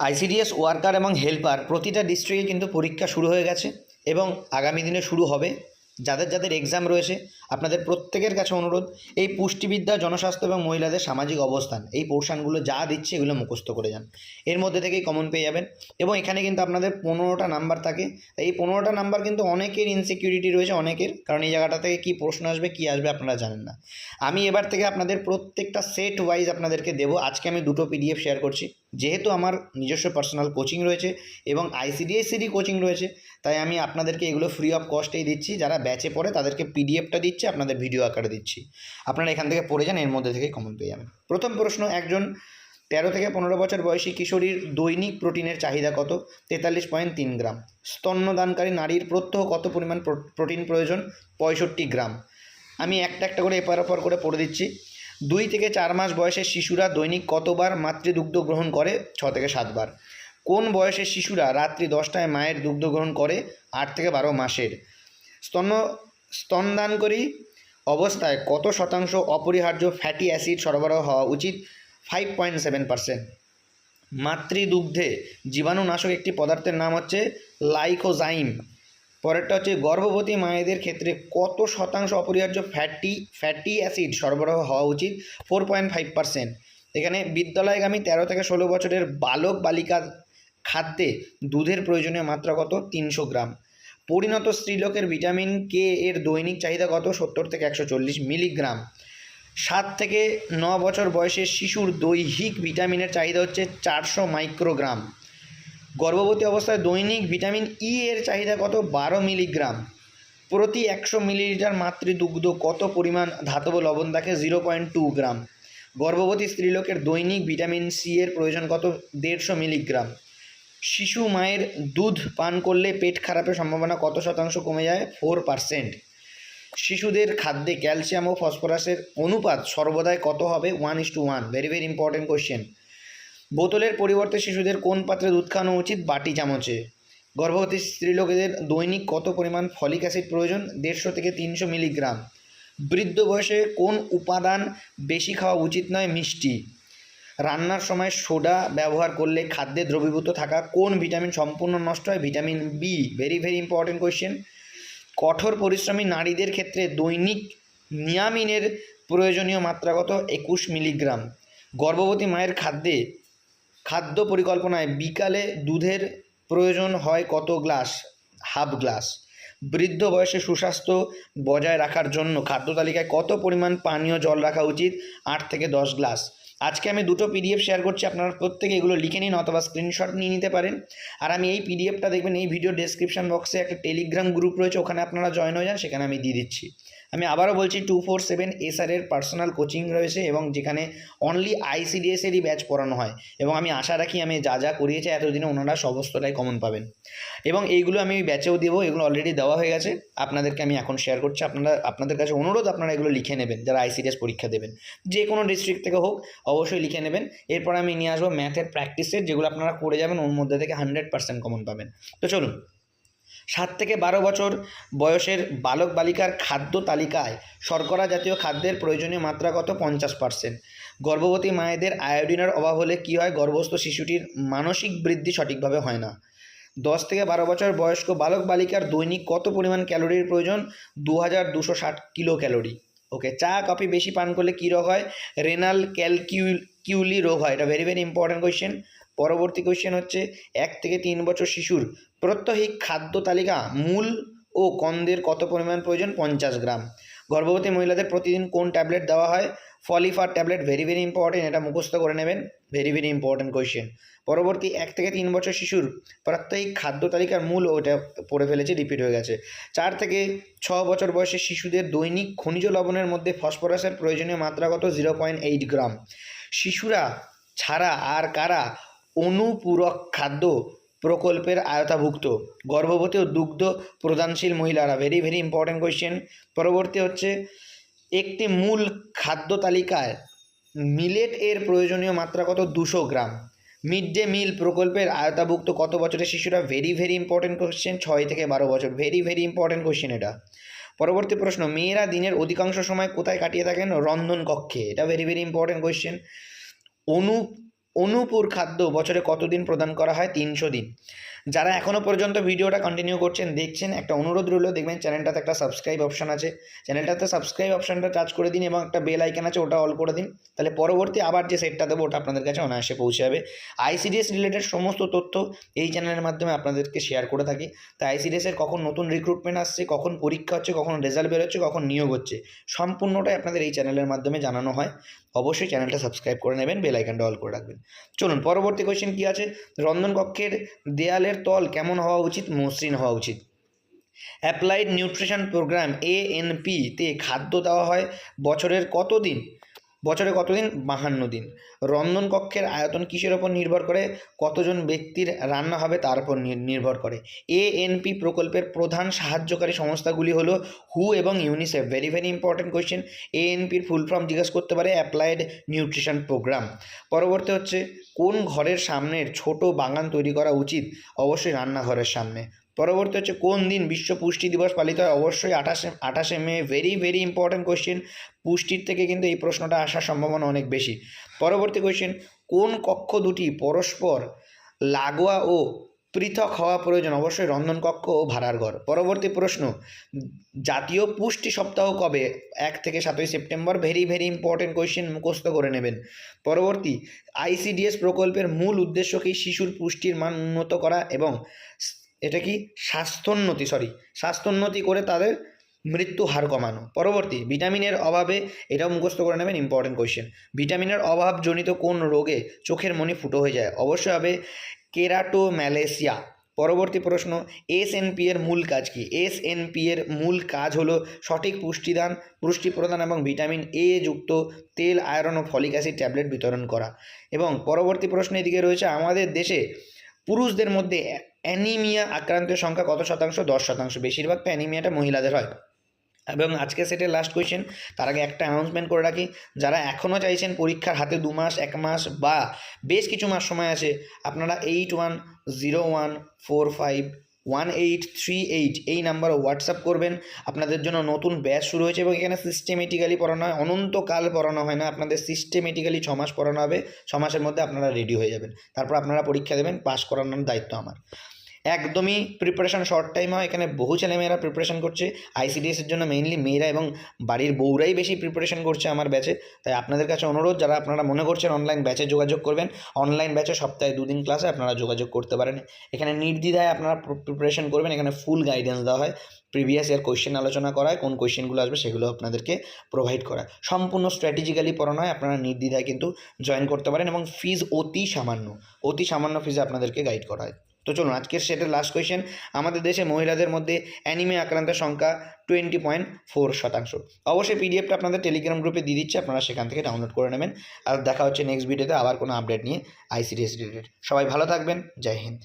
ICDS, worker এবং helper প্রতিটা ডিস্ট্রিক্টে কিন্তু পরীক্ষা শুরু হয়ে গেছে এবং আগামী দিনে শুরু হবে। যাদের যাদের এক্সাম রয়েছে, আপনাদের প্রত্যেকের কাছে অনুরোধ, এই পুষ্টিবিদ্যা, জনস্বাস্থ্য এবং মহিলাদের সামাজিক অবস্থান, এই পোর্শনগুলো যা দিচ্ছে এগুলো মুখস্থ করে যান। এর মধ্যে থেকেই কমন পেয়ে যাবেন এবং এখানে কিন্তু আপনাদের পনেরোটা নাম্বার থাকে। এই পনেরোটা নাম্বার কিন্তু অনেকের ইনসিকিউরিটি রয়েছে অনেকের, কারণ এই জায়গাটা থেকে কী প্রশ্ন আসবে, কী আসবে আপনারা জানেন না। আমি এবার থেকে আপনাদের প্রত্যেকটা সেট ওয়াইজ আপনাদেরকে দেবো। আজকে আমি দুটো পিডিএফ শেয়ার করছি। যেহেতু আমার নিজস্ব পার্সোনাল কোচিং রয়েছে এবং আইসিডিএসসিরই কোচিং রয়েছে, তাই আমি আপনাদেরকে এগুলো ফ্রি অফ কস্টেই দিচ্ছি। যারা ব্যাচে পড়ে তাদেরকে পিডিএফটা দিচ্ছি, আপনাদের ভিডিও আকারে দিচ্ছি। আপনারা এখান থেকে পড়ে যান, এর মধ্যে থেকে কমন পেয়ে যাবেন। প্রথম প্রশ্ন, একজন তেরো থেকে পনেরো বছর বয়সী কিশোরীর দৈনিক প্রোটিনের চাহিদা কত? তেতাল্লিশ পয়েন্ট তিন গ্রাম। স্তন্যদানকারী নারীর প্রত্যহ কত পরিমাণ প্রো- প্রোটিন প্রয়োজন? পঁয়ষট্টি গ্রাম। আমি একটা একটা করে এপার ওপর করে পড়ে দিচ্ছি। দুই থেকে চার মাস বয়সের শিশুরা দৈনিক কতবার মাতৃদুগ্ধ গ্রহণ করে? ছ থেকে সাতবার কোন বয়সের শিশুরা রাত্রি দশটায় মায়ের দুগ্ধ গ্রহণ করে? আট থেকে বারো মাসের। স্তন্য, স্তনদানকারী অবস্থায় কত শতাংশ অপরিহার্য ফ্যাটি অ্যাসিড সরবরাহ হওয়া উচিত? Five point seven percent. মাতৃদুগ্ধে জীবাণুনাশক একটি পদার্থের নাম হচ্ছে লাইকোজাইম। পরেরটা হচ্ছে গর্ভবতী মায়েদের ক্ষেত্রে কত শতাংশ অপরিহার্য ফ্যাটি ফ্যাটি অ্যাসিড সরবরাহ হওয়া উচিত? ফোর পয়েন্ট ফাইভ পার্সেন্ট এখানে বিদ্যালয়গামী তেরো থেকে ষোলো বছরের বালক বালিকা খাদ্যে দুধের প্রয়োজনীয় মাত্রা কত? তিনশো গ্রাম। পরিণত স্ত্রীলোকের ভিটামিন কে এর দৈনিক চাহিদা কত? সত্তর থেকে একশো চল্লিশ মিলিগ্রাম সাত থেকে ন বছর বয়সের শিশুর দৈহিক ভিটামিনের চাহিদা হচ্ছে চারশো মাইক্রোগ্রাম গর্ভবতী অবস্থায় দৈনিক ভিটামিন ই এর চাহিদা কত? বারো মিলিগ্রাম। প্রতি একশো মিলিলিটার মাতৃদুগ্ধ কত পরিমাণ ধাতব লবণ থাকে? Zero point two gram. গর্ভবতী স্ত্রীলোকের দৈনিক ভিটামিন সি এর প্রয়োজন কত? দেড়শো মিলিগ্রাম। শিশু মায়ের দুধ পান করলে পেট খারাপের সম্ভাবনা কত শতাংশ কমে যায়? Four percent. শিশুদের খাদ্যে ক্যালসিয়াম ও ফসফরাসের অনুপাত সর্বদাই কত হবে? One is two one. Very very important question. বোতলের পরিবর্তে শিশুদের কোন পাত্রে দুধ খাওয়ানো উচিত? বাটি, চামচে। গর্ভবতী স্ত্রীলোকেদের দৈনিক কত পরিমাণ ফলিক অ্যাসিড প্রয়োজন? দেড়শো থেকে তিনশো মিলিগ্রাম। বৃদ্ধ বয়সে কোন উপাদান বেশি খাওয়া উচিত নয়? মিষ্টি। রান্নার সময় সোডা ব্যবহার করলে খাদ্যে দ্রবীভূত থাকা কোন ভিটামিন সম্পূর্ণ নষ্ট হয়? Vitamin B very very important question কঠোর পরিশ্রমী নারীদের ক্ষেত্রে দৈনিক নিয়ামিনের প্রয়োজনীয় মাত্রা কত? একুশ মিলিগ্রাম। গর্ভবতী মায়ের খাদ্যে খাদ্য পরিকল্পনায় বিকালে দুধের প্রয়োজন হয় কত গ্লাস? Half glass. বৃদ্ধ বয়সে সুস্বাস্থ্য বজায় রাখার জন্য খাদ্য তালিকায় কত পরিমাণ পানীয় জল রাখা উচিত? আট থেকে দশ গ্লাস। আজকে আমি দুটো পিডিএফ শেয়ার করছি, আপনারা প্রত্যেকে এগুলো লিখে নিন অথবা স্ক্রিনশট নিয়ে নিতে পারেন। আর আমি এই পিডিএফটা দেখবেন, এই ভিডিও ডেসক্রিপশন বক্সে একটা টেলিগ্রাম গ্রুপ রয়েছে, ওখানে আপনারা জয়েন হয়ে যান, সেখানে আমি দিয়ে দিচ্ছি। আমি আবারও বলছি টু ফোর সেভেন এসআরের পার্সোনাল কোচিং রয়েছে এবং যেখানে অনলি আইসিডিএসেরই ব্যাচ পড়ানো হয় এবং আমি আশা রাখি আমি যা যা করিয়েছি এতদিনে ওনারা সমস্তটাই কমন পাবেন। এবং এইগুলো আমি ব্যাচেও দেবো, এগুলো অলরেডি দেওয়া হয়ে গেছে। আপনাদেরকে আমি এখন শেয়ার করছি। আপনারা, আপনাদের কাছে অনুরোধ আপনারা এগুলো লিখে নেবেন, যারা আইসিডিএস পরীক্ষা দেবেন। যে কোনো ডিস্ট্রিক্ট থেকে হোক, অবশ্যই লিখে নেবেন। এরপর আমি নিয়ে আসব ম্যাথের প্র্যাকটিসের যেগুলো আপনারা করে যাবেন, ওর মধ্যে থেকে হান্ড্রেড পার্সেন্ট কমন পাবেন। তো চলুন। সাত থেকে বারো বছর বয়সের বালক বালিকার খাদ্য তালিকায় শর্করা জাতীয় খাদ্যের প্রয়োজনীয় মাত্রা কত? পঞ্চাশ পার্সেন্ট গর্ভবতী মায়েদের আয়োডিনের অভাব হলে কী হয়? গর্ভস্থ শিশুটির মানসিক বৃদ্ধি সঠিকভাবে হয় না। দশ থেকে বারো বছর বয়স্ক বালক বালিকার দৈনিক কত পরিমাণ ক্যালোরির প্রয়োজন? দু হাজার দুশো ষাট কিলো ক্যালোরি ওকে চা, কফি বেশি পান করলে কী রোগ হয়? রেনাল ক্যালকিউল কিউলি রোগ হয়। এটা ভেরি ভেরি ইম্পর্ট্যান্ট কোয়েশ্চেন পরবর্তী কোয়েশ্চেন হচ্ছে, এক থেকে তিন বছর শিশুর প্রত্যহিক খাদ্য তালিকা মূল ও কন্দের কত পরিমাণ প্রয়োজন? পঞ্চাশ গ্রাম। গর্ভবতী মহিলাদের প্রতিদিন কোন ট্যাবলেট দেওয়া হয়? ফলিফার ট্যাবলেট ভেরি ভেরি ইম্পর্টেন্ট এটা মুখস্থ করে নেবেন। ভেরি ভেরি ইম্পর্টেন্ট কোয়েশ্চেন পরবর্তী এক থেকে তিন বছর শিশুর প্রাত্যহিক খাদ্য তালিকার মূল, ওটা পড়ে ফেলেছে রিপিট হয়ে গেছে। চার থেকে ছ বছর বয়সে শিশুদের দৈনিক খনিজ লবণের মধ্যে ফসফরাসের প্রয়োজনীয় মাত্রা কত? Zero point eight gram. শিশুরা ছাড়া আর কারা অনুপূরক খাদ্য প্রকল্পের আয়তাভুক্ত গর্ভবতী ও দুগ্ধ প্রদানশীল মহিলারা। ভেরি ভেরি ইম্পর্টেন্ট কোয়েশ্চেন পরবর্তী হচ্ছে, একটি মূল খাদ্য তালিকায় মিলেট এর প্রয়োজনীয় মাত্রা কত? দুশো গ্রাম। মিড ডে মিল প্রকল্পের আয়তাভুক্ত কত বছরের শিশুরা? ভেরি ভেরি ইম্পর্টেন্ট কোয়েশ্চেন ছয় থেকে বারো বছর। ভেরি ভেরি ইম্পর্টেন্ট কোশ্চেন এটা। পরবর্তী প্রশ্ন, মেয়েরা দিনের অধিকাংশ সময় কোথায় কাটিয়ে থাকেন? রন্ধন কক্ষে এটা ভেরি ভেরি ইম্পর্টেন্ট কোয়েশ্চেন অনু অনুপুর খাদ্য বছরে কতদিন প্রদান করা হয়? তিনশো দিন। যারা এখনও পর্যন্ত ভিডিওটা কন্টিনিউ করছেন, দেখছেন, একটা অনুরোধ রইল, দেখবেন চ্যানেলটাতে একটা সাবস্ক্রাইব অপশন আছে। চ্যানেলটাতে সাবস্ক্রাইব অপশনটা টাচ করে দিন এবং একটা বেল আইকন আছে, ওটা অল করে দিন। তাহলে পরবর্তী আবার যে সেটটা দেবো, ওটা আপনাদের কাছে অনায়াসে পৌঁছে যাবে। আইসিডিএস রিলেটেড সমস্ত তথ্য এই চ্যানেলের মাধ্যমে আপনাদেরকে শেয়ার করে থাকি। তাই আইসিডিএসের কখন নতুন রিক্রুটমেন্ট আসছে, কখন পরীক্ষা হচ্ছে, কখন রেজাল্ট বেরোচ্ছে, কখন নিয়োগ হচ্ছে, সম্পূর্ণটাই আপনাদের এই চ্যানেলের মাধ্যমে জানানো হয়। অবশ্যই চ্যানেলটা সাবস্ক্রাইব করে নেবেন, বেল আইকনটা অল করে রাখবেন। চলুন, পরবর্তী কোয়েশ্চেন কী আছে? রন্ধন কক্ষের দেয়ালের তল কেমন হওয়া উচিত? মসৃণ হওয়া উচিত। অ্যাপ্লাইড নিউট্রিশন প্রোগ্রাম এএনপিতে খাদ্য দেওয়া হয় বছরের কত দিন বছরে কতদিন? বাহান্ন দিন। রন্ধন কক্ষের আয়তন কিসের ওপর নির্ভর করে? কতজন ব্যক্তির রান্না হবে তার উপর নির- নির্ভর করে। এএনপি প্রকল্পের প্রধান সাহায্যকারী সংস্থাগুলি হলো হু এবং UNICEF. Very very important question এএনপির full form জিজ্ঞেস করতে পারে অ্যাপ্লাইড নিউট্রিশন প্রোগ্রাম পরবর্তী হচ্ছে, কোন ঘরের সামনের ছোট বাগান তৈরি করা উচিত? অবশ্যই রান্নাঘরের সামনে। পরবর্তী হচ্ছে কোন দিন বিশ্ব পুষ্টি দিবস পালিত হয়? অবশ্যই আঠাশে আঠাশে May very very important question পুষ্টির থেকে কিন্তু এই প্রশ্নটা আসার সম্ভাবনা অনেক বেশি। পরবর্তী কোয়েশ্চেন কোন কক্ষ দুটি পরস্পর লাগোয়া ও পৃথক হওয়া প্রয়োজন? অবশ্যই রন্ধন কক্ষ ও ভাড়ার ঘর। পরবর্তী প্রশ্ন, জাতীয় পুষ্টি সপ্তাহ কবে? এক থেকে সাতই September very very important question মুখস্থ করে নেবেন। পরবর্তী আইসিডিএস প্রকল্পের মূল উদ্দেশ্য কি? শিশুর পুষ্টির মান উন্নত করা এবং এটা কি স্বাস্থ্যোন্নতি সরি স্বাস্থ্যোন্নতি করে তাদের মৃত্যু হার কমানো। পরবর্তী, ভিটামিনের অভাবে, এটাও মুখস্থ করে নেবেন ইম্পর্টেন্ট কোয়েশ্চেন ভিটামিনের অভাবজনিত কোন রোগে চোখের মনি ফুটো হয়ে যায়? অবশ্যই হবে কেরাটোম্যালেসিয়া। পরবর্তী প্রশ্ন এসএনপি এর মূল কাজ কি? এসএনপি এর মূল কাজ হলো সঠিক পুষ্টিদান, পুষ্টি প্রদান এবং ভিটামিন এ যুক্ত তেল, আয়রন ও ফলিক অ্যাসিড ট্যাবলেট বিতরণ করা। এবং পরবর্তী প্রশ্ন এদিকে রয়েছে, আমাদের দেশে পুরুষদের মধ্যে অ্যানিমিয়া আক্রান্তের সংখ্যা কত শতাংশ? দশ শতাংশ। বেশিরভাগ তো অ্যানিমিয়াটা মহিলাদের হয়। এবং আজকে সেটের লাস্ট কোয়েশ্চেন তার আগে একটা অ্যানাউন্সমেন্ট করে রাখি। যারা এখনও চাইছেন পরীক্ষার হাতে দু মাস, এক মাস বা বেশ কিছু মাস সময় আছে, আপনারা eight one zero one four five one eight three eight এই নাম্বারে হোয়াটসঅ্যাপ করবেন। আপনাদের জন্য নতুন ব্যাচ শুরু হয়েছে এবং এখানে সিস্টেমেটিক্যালি পড়ানো হয়। অনন্তকাল পড়ানো হয় না। আপনাদের সিস্টেমেটিক্যালি ছ মাস পড়ানো হবে। ছ মাসের মধ্যে আপনারা রেডি হয়ে যাবেন। তারপর আপনারা পরীক্ষা দেবেন। পাস করানোর দায়িত্ব আমার। একদমই প্রিপারেশন শর্ট টাইম হয়। এখানে বহু ছেলেমেয়েরা প্রিপারেশন করছে। আইসিডিএস এর জন্য মেইনলি মেয়েরা এবং বাড়ির বউরাই বেশি প্রিপারেশন করছে আমার ব্যাচে তাই আপনাদের কাছে অনুরোধ, যারা আপনারা মনে করছেন অনলাইন ব্যাচে যোগাযোগ করবেন অনলাইন ব্যাচে সপ্তাহে দুদিন ক্লাসে আপনারা যোগাযোগ করতে পারেন। এখানে নির্দ্বিধায় আপনারা প্রিপারেশন করবেন। এখানে ফুল গাইডেন্স দেওয়া হয়। প্রিভিয়াস ইয়ার কোয়েশ্চেন আলোচনা করায় কোন কোয়েশ্চেনগুলো আসবে সেগুলো আপনাদেরকে প্রোভাইড করা সম্পূর্ণ স্ট্র্যাটেজিক্যালি পড়ানো হয়, আপনারা নির্দ্বিধায় কিন্তু জয়েন করতে পারেন এবং ফিজ অতি সামান্য অতি সামান্য ফিজে আপনাদেরকে গাইড করা হয়। তো চলুন, আজকের সেটের লাস্ট কোয়েশ্চেন আমাদের দেশে মহিলাদের মধ্যে অ্যানিমে আক্রান্তের সংখ্যা টোয়েন্টি পয়েন্ট ফোর শতাংশ। অবশ্যই পিডিএফটা আপনাদের টেলিগ্রাম গ্রুপে দিয়ে দিচ্ছে, আপনারা সেখান থেকে ডাউনলোড করে নেবেন। আর দেখা হচ্ছে নেক্সট ভিডিওতে আবার কোনো আপডেট নিয়ে আইসিডিএস রিলেটেড সবাই ভালো থাকবেন, জয় হিন্দ।